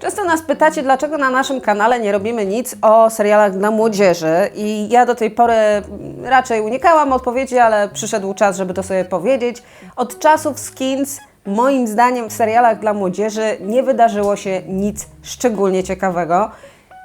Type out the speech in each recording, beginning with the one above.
Często nas pytacie, dlaczego na naszym kanale nie robimy nic o serialach dla młodzieży i ja do tej pory raczej unikałam odpowiedzi, ale przyszedł czas, żeby to sobie powiedzieć. Od czasów Skins moim zdaniem w serialach dla młodzieży nie wydarzyło się nic szczególnie ciekawego.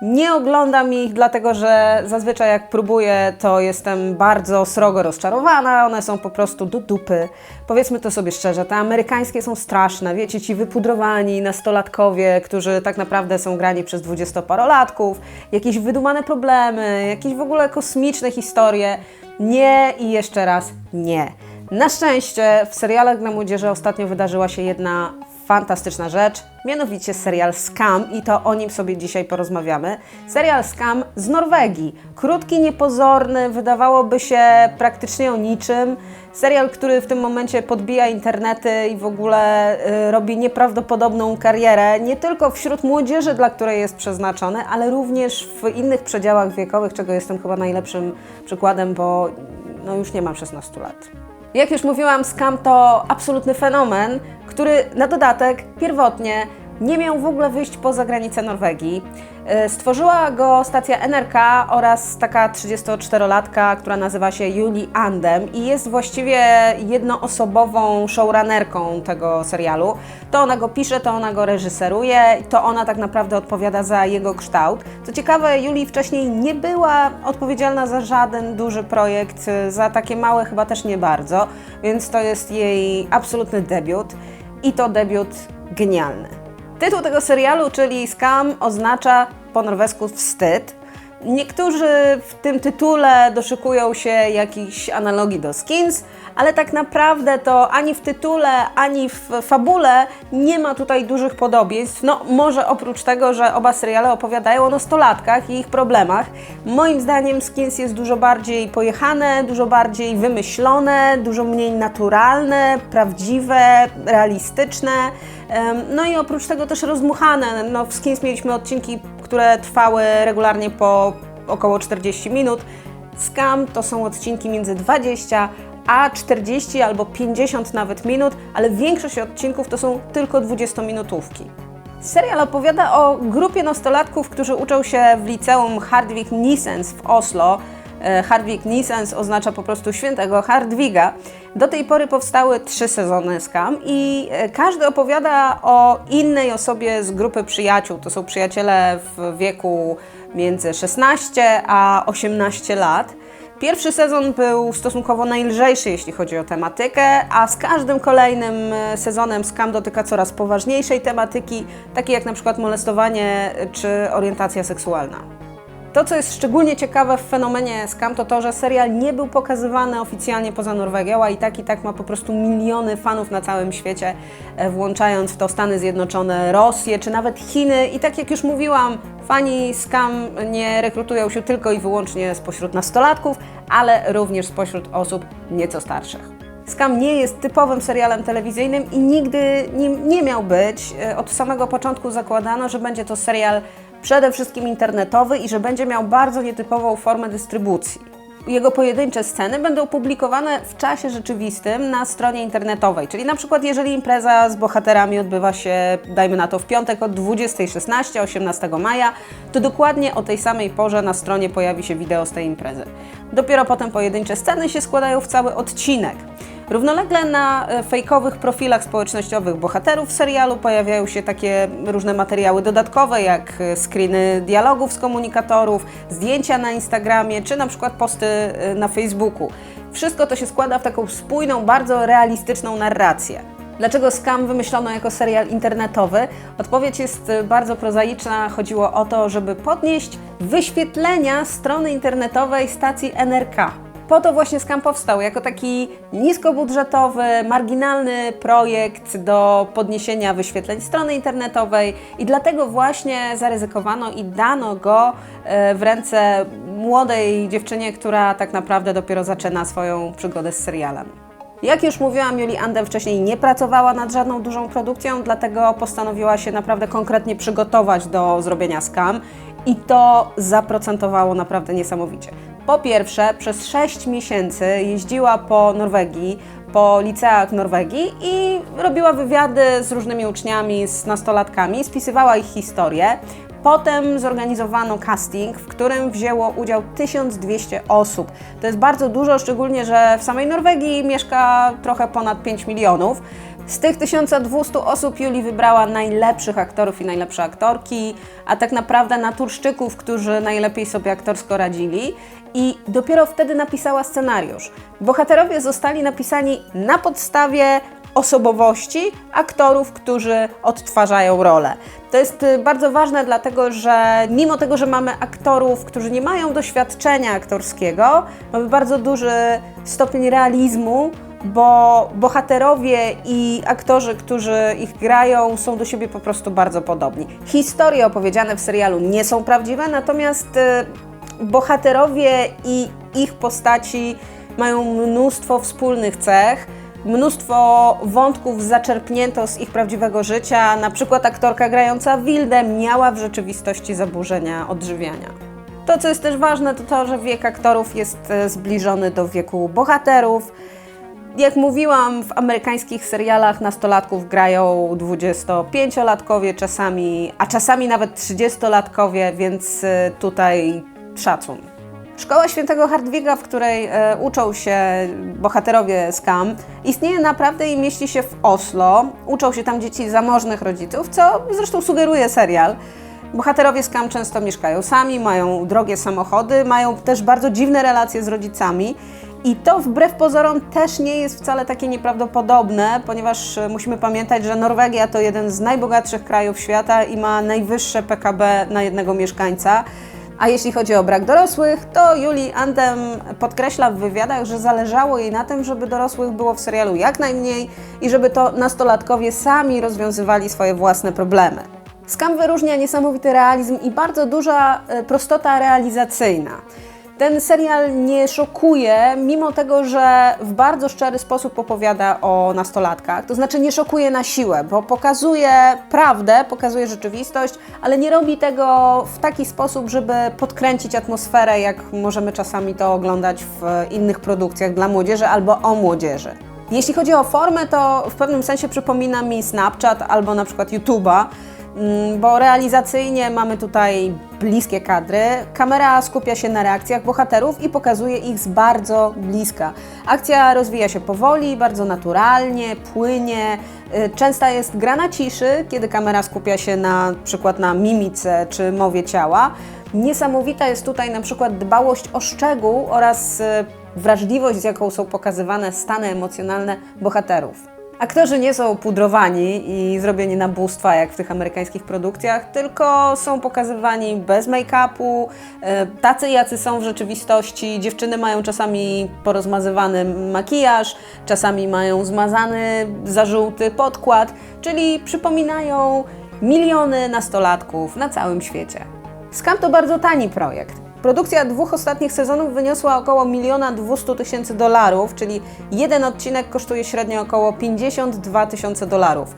Nie oglądam ich, dlatego że zazwyczaj jak próbuję, to jestem bardzo srogo rozczarowana. One są po prostu do dupy. Powiedzmy to sobie szczerze, te amerykańskie są straszne. Wiecie, ci wypudrowani nastolatkowie, którzy tak naprawdę są grani przez dwudziestoparolatków, jakieś wydumane problemy, jakieś w ogóle kosmiczne historie. Nie i jeszcze raz nie. Na szczęście w serialach dla młodzieży ostatnio wydarzyła się jedna fantastyczna rzecz, mianowicie serial Scam i to o nim sobie dzisiaj porozmawiamy. Serial Scam z Norwegii. Krótki, niepozorny, wydawałoby się praktycznie o niczym. Serial, który w tym momencie podbija internety i w ogóle y, robi nieprawdopodobną karierę, nie tylko wśród młodzieży, dla której jest przeznaczony, ale również w innych przedziałach wiekowych, czego jestem chyba najlepszym przykładem, bo no już nie mam 16 lat. Jak już mówiłam, Scam to absolutny fenomen, który na dodatek pierwotnie nie miał w ogóle wyjść poza granice Norwegii. E, Stworzyła go stacja NRK oraz taka 34-latka, która nazywa się Julie Andem i jest właściwie jednoosobową showrunnerką tego serialu. To ona go pisze, to ona go reżyseruje, to ona tak naprawdę odpowiada za jego kształt. Co ciekawe, Julie wcześniej nie była odpowiedzialna za żaden duży projekt, za takie małe chyba też nie bardzo, więc to jest jej absolutny debiut i to debiut genialny. Tytuł tego serialu, czyli Scam, oznacza po norwesku wstyd. Niektórzy w tym tytule doszukują się jakichś analogii do Skins, ale tak naprawdę to ani w tytule, ani w fabule nie ma tutaj dużych podobieństw. No, może oprócz tego, że oba seriale opowiadają o nastolatkach i ich problemach. Moim zdaniem Skins jest dużo bardziej pojechane, dużo bardziej wymyślone, dużo mniej naturalne, prawdziwe, realistyczne. No i oprócz tego też rozmuchane. No, w Skins mieliśmy odcinki, które trwały regularnie po około 40 minut. Scam to są odcinki między 20 a 40 albo 50 nawet minut, ale większość odcinków to są tylko 20-minutówki. Serial opowiada o grupie nastolatków, którzy uczą się w liceum Hardwig Nissens w Oslo. E, Hardwig Nissens oznacza po prostu świętego Hardwiga. Do tej pory powstały trzy sezony Scam i e, każdy opowiada o innej osobie z grupy przyjaciół. To są przyjaciele w wieku między 16 a 18 lat. Pierwszy sezon był stosunkowo najlżejszy, jeśli chodzi o tematykę, a z każdym kolejnym e, sezonem Scam dotyka coraz poważniejszej tematyki, takiej jak na przykład molestowanie czy orientacja seksualna. To, co jest szczególnie ciekawe w fenomenie Scam, to to, że serial nie był pokazywany oficjalnie poza Norwegią, a i tak i tak ma po prostu miliony fanów na całym świecie, e, włączając w to Stany Zjednoczone, Rosję czy nawet Chiny. I tak jak już mówiłam, fani Scam nie rekrutują się tylko i wyłącznie spośród nastolatków, ale również spośród osób nieco starszych. Scam nie jest typowym serialem telewizyjnym i nigdy nim nie miał być. E, Od samego początku zakładano, że będzie to serial przede wszystkim internetowy i że będzie miał bardzo nietypową formę dystrybucji. Jego pojedyncze sceny będą publikowane w czasie rzeczywistym na stronie internetowej, czyli na przykład jeżeli impreza z bohaterami odbywa się, dajmy na to w piątek od 20.16, 18 maja, to dokładnie o tej samej porze na stronie pojawi się wideo z tej imprezy. Dopiero potem pojedyncze sceny się składają w cały odcinek. Równolegle na e, fejkowych profilach społecznościowych bohaterów serialu pojawiają się takie różne materiały dodatkowe, jak e, screeny dialogów z komunikatorów, zdjęcia na Instagramie, czy na przykład posty e, na Facebooku. Wszystko to się składa w taką spójną, bardzo realistyczną narrację. Dlaczego Scam wymyślono jako serial internetowy? Odpowiedź jest bardzo prozaiczna. Chodziło o to, żeby podnieść wyświetlenia strony internetowej stacji NRK. Po to właśnie Scam powstał, jako taki niskobudżetowy, marginalny projekt do podniesienia wyświetleń strony internetowej i dlatego właśnie zaryzykowano i dano go e, w ręce młodej dziewczynie, która tak naprawdę dopiero zaczyna swoją przygodę z serialem. Jak już mówiłam, Julie Andem wcześniej nie pracowała nad żadną dużą produkcją, dlatego postanowiła się naprawdę konkretnie przygotować do zrobienia Scam i to zaprocentowało naprawdę niesamowicie. Po pierwsze, przez 6 miesięcy jeździła po Norwegii, po liceach Norwegii i robiła wywiady z różnymi uczniami, z nastolatkami, spisywała ich historię. Potem zorganizowano casting, w którym wzięło udział 1200 osób. To jest bardzo dużo, szczególnie, że w samej Norwegii mieszka trochę ponad 5 milionów. Z tych 1200 osób Juli wybrała najlepszych aktorów i najlepsze aktorki, a tak naprawdę naturszczyków, którzy najlepiej sobie aktorsko radzili. I dopiero wtedy napisała scenariusz. Bohaterowie zostali napisani na podstawie osobowości aktorów, którzy odtwarzają rolę. To jest y, bardzo ważne, dlatego że mimo tego, że mamy aktorów, którzy nie mają doświadczenia aktorskiego, mamy bardzo duży stopień realizmu, bo bohaterowie i aktorzy, którzy ich grają, są do siebie po prostu bardzo podobni. Historie opowiedziane w serialu nie są prawdziwe, natomiast y, bohaterowie i ich postaci mają mnóstwo wspólnych cech. Mnóstwo wątków zaczerpnięto z ich prawdziwego życia. Na przykład aktorka grająca Wildę miała w rzeczywistości zaburzenia odżywiania. To, co jest też ważne, to to, że wiek aktorów jest e, zbliżony do wieku bohaterów. Jak mówiłam, w amerykańskich serialach nastolatków grają 25-latkowie czasami, a czasami nawet 30-latkowie, więc e, tutaj szacun. Szkoła Świętego Hardwiga, w której e, uczą się bohaterowie Skam, istnieje naprawdę i mieści się w Oslo. Uczą się tam dzieci zamożnych rodziców, co zresztą sugeruje serial. Bohaterowie Skam często mieszkają sami, mają drogie samochody, mają też bardzo dziwne relacje z rodzicami. I to wbrew pozorom też nie jest wcale takie nieprawdopodobne, ponieważ e, musimy pamiętać, że Norwegia to jeden z najbogatszych krajów świata i ma najwyższe PKB na jednego mieszkańca. A jeśli chodzi o brak dorosłych, to Julie Andem podkreśla w wywiadach, że zależało jej na tym, żeby dorosłych było w serialu jak najmniej i żeby to nastolatkowie sami rozwiązywali swoje własne problemy. Skam wyróżnia niesamowity realizm i bardzo duża e, prostota realizacyjna. Ten serial nie szokuje, mimo tego, że w bardzo szczery sposób opowiada o nastolatkach. To znaczy nie szokuje na siłę, bo pokazuje prawdę, pokazuje rzeczywistość, ale nie robi tego w taki sposób, żeby podkręcić atmosferę, jak możemy czasami to oglądać w innych produkcjach dla młodzieży albo o młodzieży. Jeśli chodzi o formę, to w pewnym sensie przypomina mi Snapchat albo na przykład YouTube'a, bo realizacyjnie mamy tutaj bliskie kadry. Kamera skupia się na reakcjach bohaterów i pokazuje ich z bardzo bliska. Akcja rozwija się powoli, bardzo naturalnie, płynie. Y, częsta jest gra na ciszy, kiedy kamera skupia się na przykład na mimice czy mowie ciała. Niesamowita jest tutaj na przykład dbałość o szczegół oraz y, wrażliwość, z jaką są pokazywane stany emocjonalne bohaterów. Aktorzy nie są pudrowani i zrobieni na bóstwa jak w tych amerykańskich produkcjach, tylko są pokazywani bez make-upu, e, tacy jacy są w rzeczywistości. Dziewczyny mają czasami porozmazywany makijaż, czasami mają zmazany zażółty podkład, czyli przypominają miliony nastolatków na całym świecie. Skam to bardzo tani projekt. Produkcja dwóch ostatnich sezonów wyniosła około 1 200 tysięcy dolarów, czyli jeden odcinek kosztuje średnio około 52 tysiące dolarów.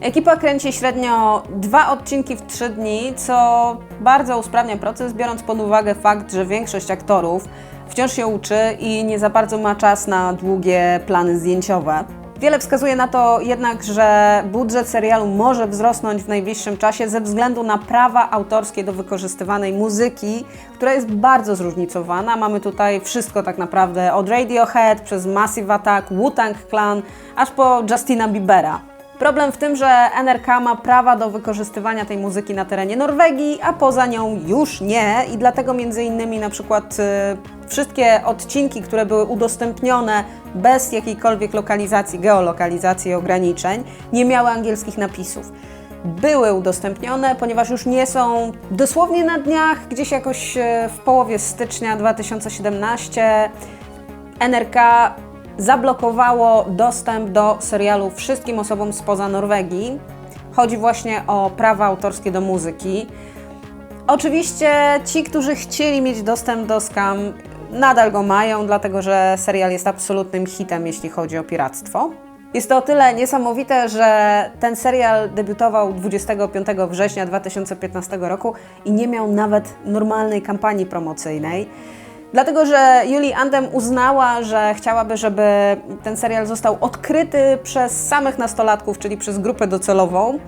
Ekipa kręci średnio dwa odcinki w trzy dni, co bardzo usprawnia proces, biorąc pod uwagę fakt, że większość aktorów wciąż się uczy i nie za bardzo ma czas na długie plany zdjęciowe. Wiele wskazuje na to jednak, że budżet serialu może wzrosnąć w najbliższym czasie ze względu na prawa autorskie do wykorzystywanej muzyki, która jest bardzo zróżnicowana. Mamy tutaj wszystko tak naprawdę od Radiohead przez Massive Attack, Wu-Tang Clan, aż po Justina Biebera. Problem w tym, że NRK ma prawa do wykorzystywania tej muzyki na terenie Norwegii, a poza nią już nie i dlatego między innymi na przykład y, wszystkie odcinki, które były udostępnione bez jakiejkolwiek lokalizacji, geolokalizacji i ograniczeń, nie miały angielskich napisów. Były udostępnione, ponieważ już nie są dosłownie na dniach, gdzieś jakoś y, w połowie stycznia 2017 NRK zablokowało dostęp do serialu wszystkim osobom spoza Norwegii. Chodzi właśnie o prawa autorskie do muzyki. Oczywiście ci, którzy chcieli mieć dostęp do Scam, nadal go mają, dlatego że serial jest absolutnym hitem, jeśli chodzi o piractwo. Jest to o tyle niesamowite, że ten serial debiutował 25 września 2015 roku i nie miał nawet normalnej kampanii promocyjnej. Dlatego, że Julie Andem uznała, że chciałaby, żeby ten serial został odkryty przez samych nastolatków, czyli przez grupę docelową,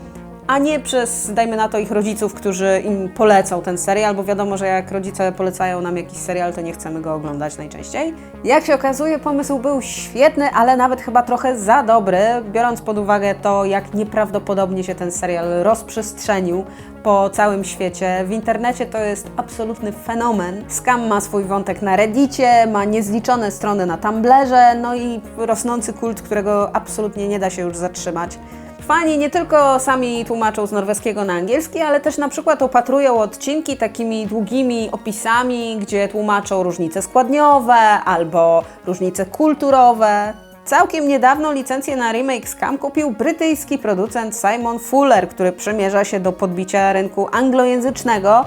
a nie przez, dajmy na to, ich rodziców, którzy im polecą ten serial, bo wiadomo, że jak rodzice polecają nam jakiś serial, to nie chcemy go oglądać najczęściej. Jak się okazuje, pomysł był świetny, ale nawet chyba trochę za dobry, biorąc pod uwagę to, jak nieprawdopodobnie się ten serial rozprzestrzenił po całym świecie. W internecie to jest absolutny fenomen. Scam ma swój wątek na Reddicie, ma niezliczone strony na Tumblrze, no i rosnący kult, którego absolutnie nie da się już zatrzymać. Fani nie tylko sami tłumaczą z norweskiego na angielski, ale też na przykład opatrują odcinki takimi długimi opisami, gdzie tłumaczą różnice składniowe albo różnice kulturowe. Całkiem niedawno licencję na remake Scam kupił brytyjski producent Simon Fuller, który przymierza się do podbicia rynku anglojęzycznego,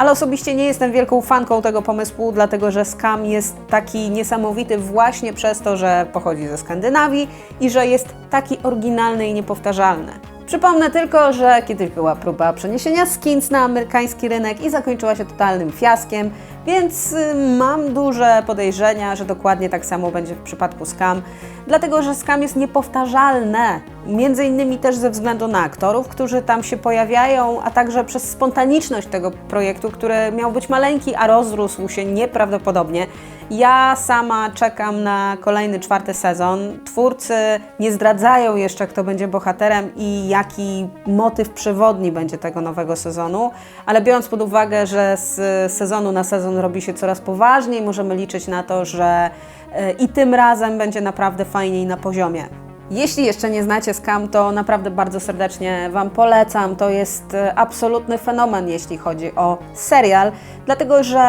ale osobiście nie jestem wielką fanką tego pomysłu, dlatego że Scam jest taki niesamowity właśnie przez to, że pochodzi ze Skandynawii i że jest taki oryginalny i niepowtarzalny. Przypomnę tylko, że kiedyś była próba przeniesienia skins na amerykański rynek i zakończyła się totalnym fiaskiem, więc y, mam duże podejrzenia, że dokładnie tak samo będzie w przypadku Scam, dlatego że Scam jest niepowtarzalne, między innymi też ze względu na aktorów, którzy tam się pojawiają, a także przez spontaniczność tego projektu, który miał być maleńki, a rozrósł się nieprawdopodobnie. Ja sama czekam na kolejny czwarty sezon. Twórcy nie zdradzają jeszcze, kto będzie bohaterem i jaki motyw przewodni będzie tego nowego sezonu, ale biorąc pod uwagę, że z sezonu na sezon robi się coraz poważniej, możemy liczyć na to, że e, i tym razem będzie naprawdę fajniej na poziomie. Jeśli jeszcze nie znacie Scam, to naprawdę bardzo serdecznie Wam polecam. To jest e, absolutny fenomen, jeśli chodzi o serial, dlatego że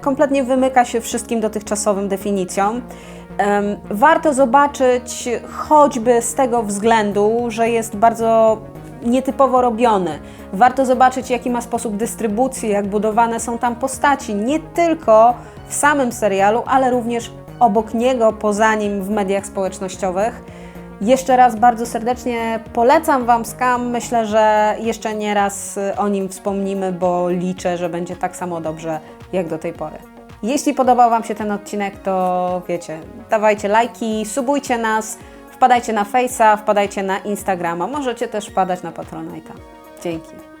kompletnie wymyka się wszystkim dotychczasowym definicjom. Warto zobaczyć choćby z tego względu, że jest bardzo nietypowo robiony. Warto zobaczyć, jaki ma sposób dystrybucji, jak budowane są tam postaci, nie tylko w samym serialu, ale również obok niego, poza nim w mediach społecznościowych. Jeszcze raz bardzo serdecznie polecam Wam Scam. Myślę, że jeszcze nie raz y, o nim wspomnimy, bo liczę, że będzie tak samo dobrze jak do tej pory. Jeśli podobał Wam się ten odcinek, to wiecie, dawajcie lajki, subujcie nas, wpadajcie na Face'a, wpadajcie na Instagrama, możecie też wpadać na Patronite'a. Dzięki.